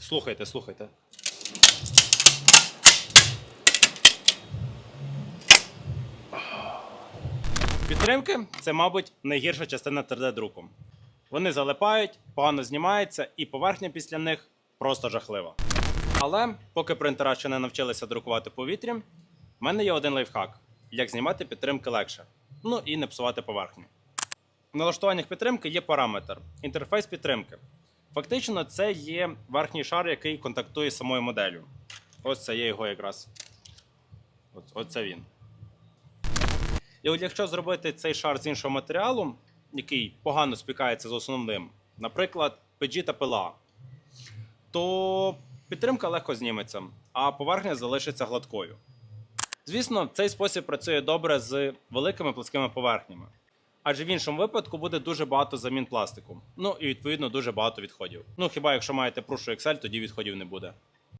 Слухайте, слухайте. Підтримки це, мабуть, найгірша частина 3D-друку. Вони залипають, погано знімаються, і поверхня після них просто жахлива. Але поки принтера ще не навчилися друкувати повітря, в мене є один лайфхак: як знімати підтримки легше. Ну і не псувати поверхню. В налаштуваннях підтримки є параметр інтерфейс підтримки. Фактично, це є верхній шар, який контактує з самою моделлю. Ось це є його якраз. От, оце він. І от якщо зробити цей шар з іншого матеріалу, який погано спікається з основним, наприклад, PG та пила, то підтримка легко зніметься, а поверхня залишиться гладкою. Звісно, цей спосіб працює добре з великими плоскими поверхнями. Адже в іншому випадку буде дуже багато замін пластику. Ну і відповідно дуже багато відходів. Ну хіба якщо маєте прушу Excel, тоді відходів не буде.